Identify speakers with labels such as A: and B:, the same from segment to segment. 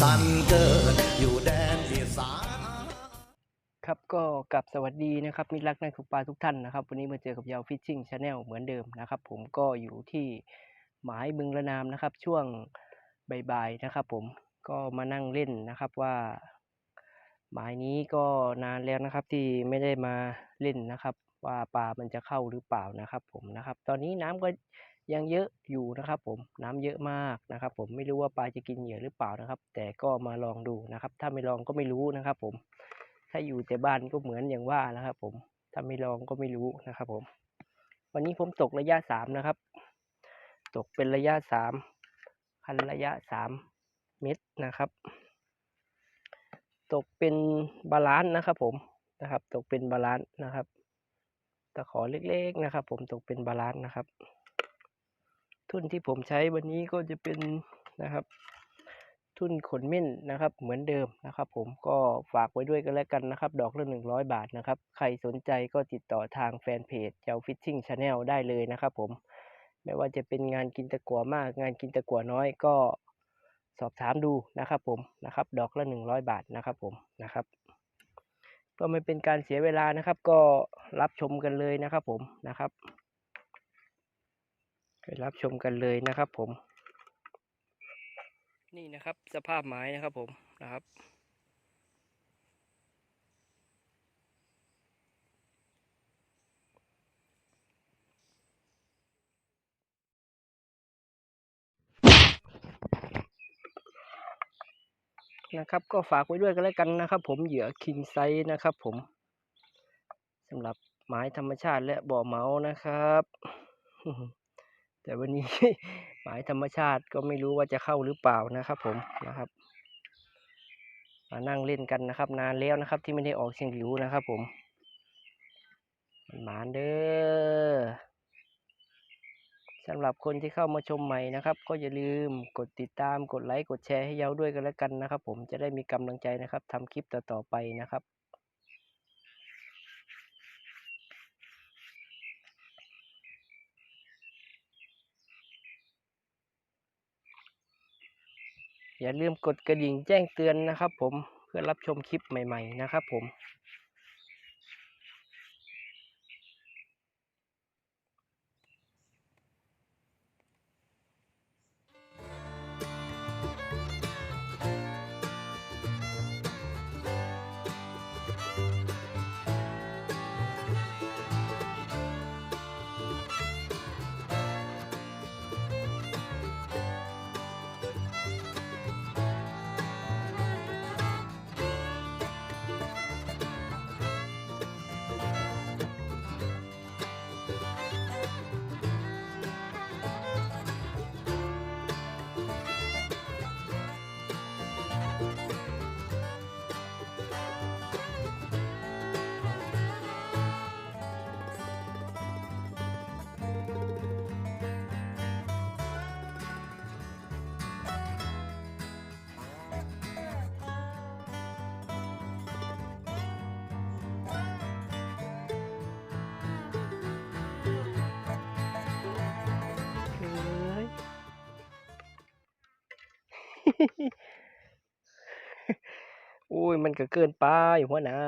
A: สานเกิดอยู่แดนอีสาน
B: ครับก็กลับสวัสดีนะครับมิตรรักนักตกปลาทุกท่านนะครับ วันนี้มาเจอกับยาวฟิชชิ่งชาแนลเหมือนเดิมนะครับ ผมก็อยู่ที่หมายบึงระนามนะครับ ช่วงบ่ายๆนะครับ ผมก็มานั่งเล่นนะครับว่า หมายนี้ก็นานแล้วนะครับที่ไม่ได้มาเล่นนะครับ ว่าปลามันจะเข้าหรือเปล่านะครับ ผมนะครับ ตอนนี้น้ำก็ ยังเยอะอยู่นะครับ ผมน้ำเยอะมากนะครับ ผมไม่รู้ว่าปลาจะกินเหยื่อหรือเปล่านะครับ แต่ก็มาลองดูนะครับ ถ้าไม่ลองก็ไม่รู้นะครับ ผม ถ้าอยู่แต่บ้านก็เหมือนอย่างว่านะครับ ผมถ้าไม่ลองก็ไม่รู้นะครับ ผม วันนี้ผมตกระยะสามนะครับ ตกเป็นระยะสามคันระยะสามเมตรนะครับ ตกเป็นบาลานซ์นะครับ ผมนะครับ ตกเป็นบาลานซ์นะครับตะขอเล็กๆนะครับ ผมตกเป็นบาลานซ์นะครับ ทุนที่ผมใช้วันนี้ก็จะเป็นนะครับ ทุนขนเม่นนะครับ เหมือนเดิมนะครับ ผมก็ฝากไว้ด้วยกันแล้วกันนะครับ ดอกละหนึ่งร้อยบาทนะครับ ใครสนใจก็ติดต่อทางแฟนเพจเจ้าฟิชชิ่งชาแนลได้เลยนะครับ ผมไม่ว่าจะเป็นงานกินตะกั่วมาก งานกินตะกั่วน้อยก็สอบถามดูนะครับผมนะครับ ดอกละหนึ่งร้อยบาทนะครับ ผมนะครับเพื่อไม่เป็นการเสียเวลานะครับ ก็รับชมกันเลยนะครับ ผมนะครับ รับชมกันเลยนะครับ ผม นี่นะครับ สภาพไม้นะครับ ผมนะครับนะครับก็ฝากไว้ด้วยกันแล้วกันนะครับ ผมเหยื่อคิงไซนะครับ ผมสำหรับไม้ธรรมชาติและบ่อเมาส์นะครับ แต่วันนี้หมายธรรมชาติก็ไม่รู้ว่าจะเข้าหรือเปล่านะครับ ผมนะครับ มานั่งเล่นกันนะครับ นานแล้วนะครับ ที่ไม่ได้ออกเชียงหิวนะครับ ผมมันหมานเด้อสำหรับคนที่เข้ามาชมใหม่นะครับ ก็อย่าลืมกดติดตามกดไลค์กดแชร์ให้เยาด้วยกันแล้วกันนะครับ ผมจะได้มีกำลังใจนะครับทำคลิปต่อๆไปนะครับ อย่าลืมกดกระดิ่งแจ้งเตือนนะครับผมเพื่อรับชมคลิปใหม่ ๆ นะครับผม อุ้ยมันก็เกินไปหัวหนะ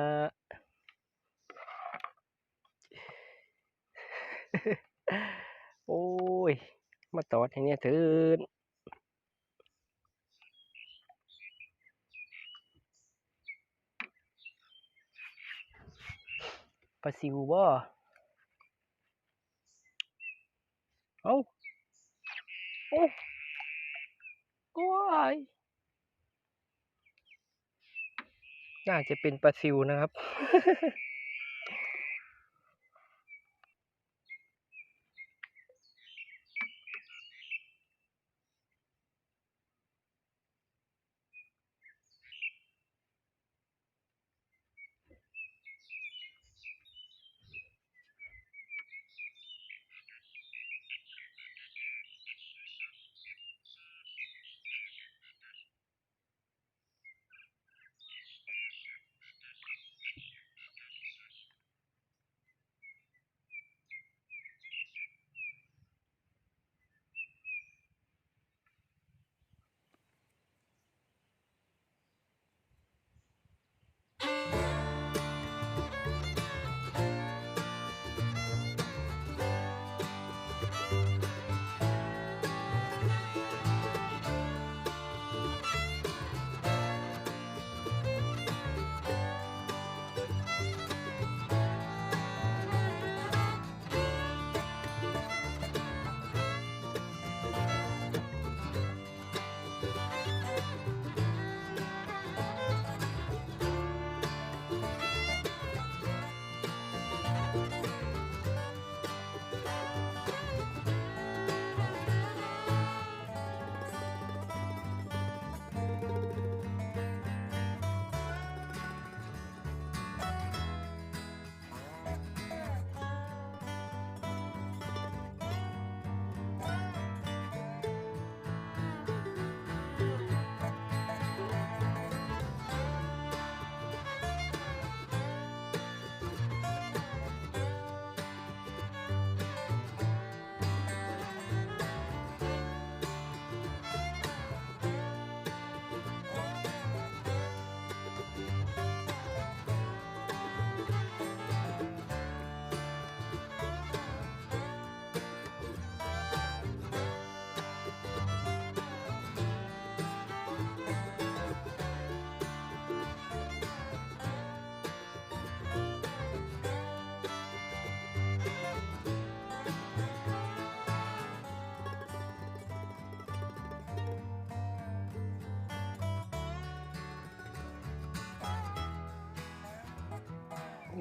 B: โอ้ย มาตอดให้เนี่ยเถินปลาซิวบ่เอ้าโอ้ โอ้ยน่าจะเป็นปลาซิวนะครับ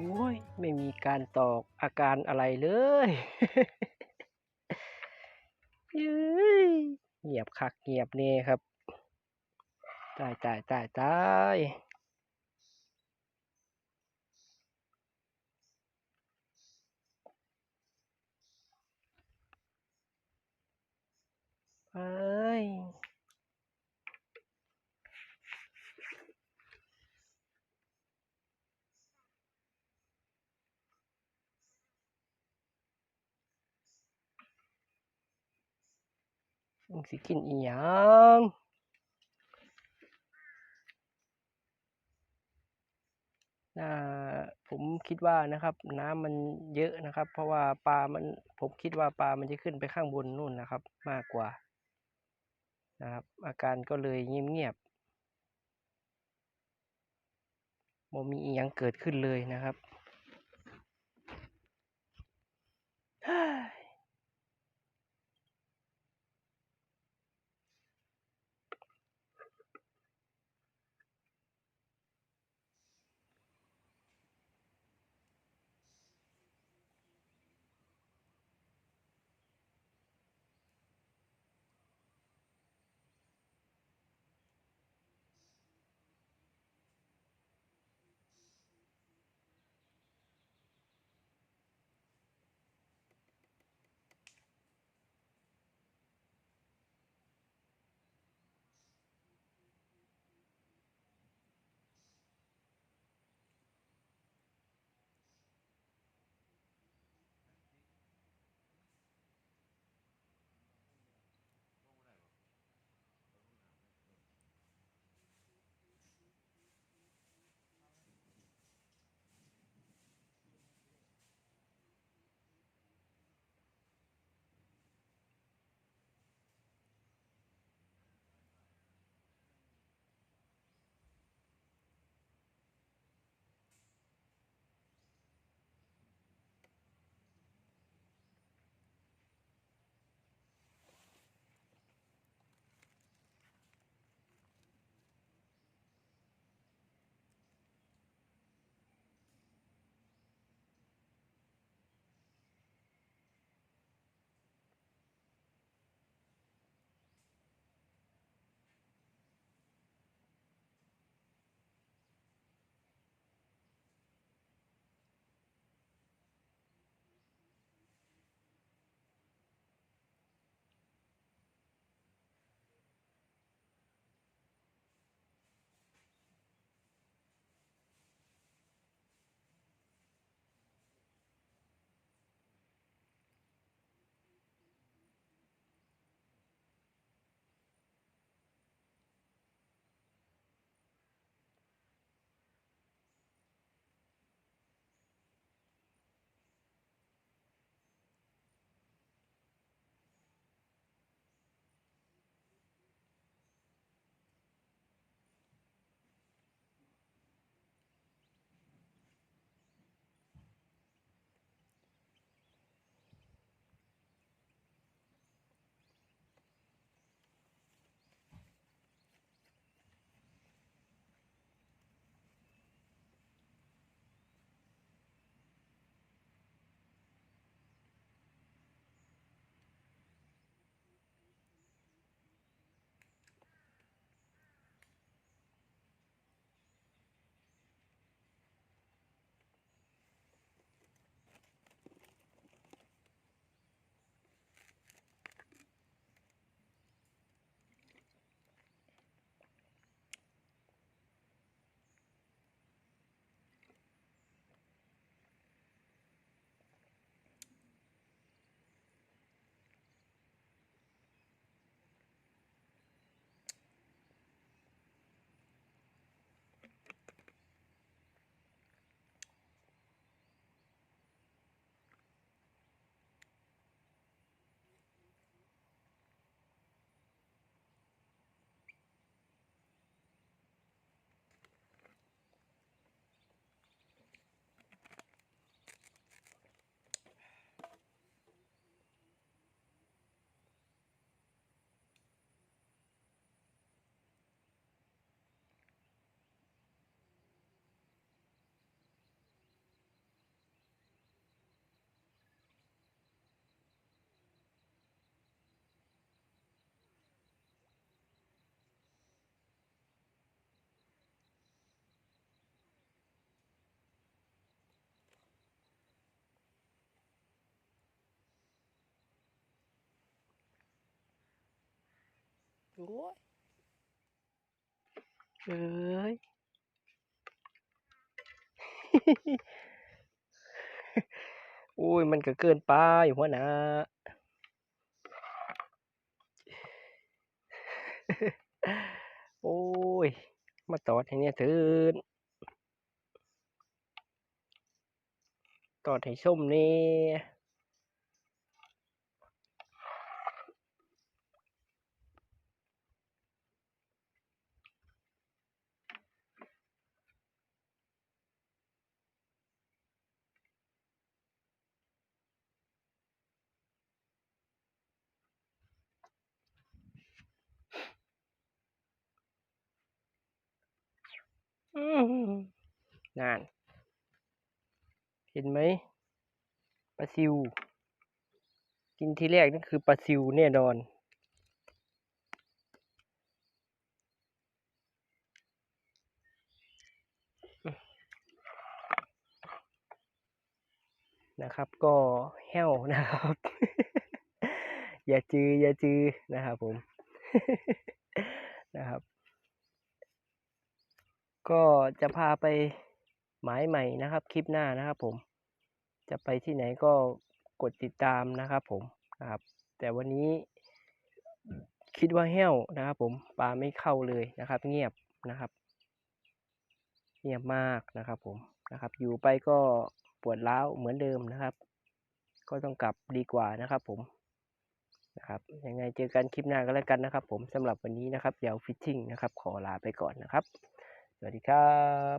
B: อ้ยไม่มีการตอกอาการอะไรเลยเย้เงียบคักเงียบเน่ครับ ตายตายตายตายเอ้ย มึงสิกินอีหยังน่าผมคิดว่านะครับ น้ำมันเยอะนะครับ เพราะว่าปลามันผมคิดว่าปลามันจะขึ้นไปข้างบนนู่นนะครับ มากกว่านะครับ อาการก็เลยเงียบๆบ่มีอีหยังเกิดขึ้นเลยนะครับ โอ้ยเอ้ยโอ้ย มันก็เกินไปหัวหน้าโอ้ย มาตอดให้เนี่ยเถินตอดให้ส้มเนี่ย นั่น เห็นไหมปลาซิว กินทีแรกนั่นคือปลาซิวแน่นอนนะครับก็แห้วนะครับ อย่าจืออย่าจือนะครับผมนะครับ ก็จะพาไปหมายใหม่นะครับคลิปหน้านะครับผม จะไปที่ไหนก็กดติดตามนะครับผมนะครับ แต่วันนี้คิดว่าแห้วนะครับ ผมปลาไม่เข้าเลยนะครับ เงียบนะครับ เงียบมากนะครับผมนะครับ อยู่ไปก็ปวดร้าวเหมือนเดิมนะครับ ก็ต้องกลับดีกว่านะครับ ผมนะครับยังไงเจอกันคลิปหน้าก็แล้วกันนะครับ ผมสำหรับวันนี้นะครับยาวฟิชชิ่งนะครับ ขอลาไปก่อนนะครับ สวัสดีครับ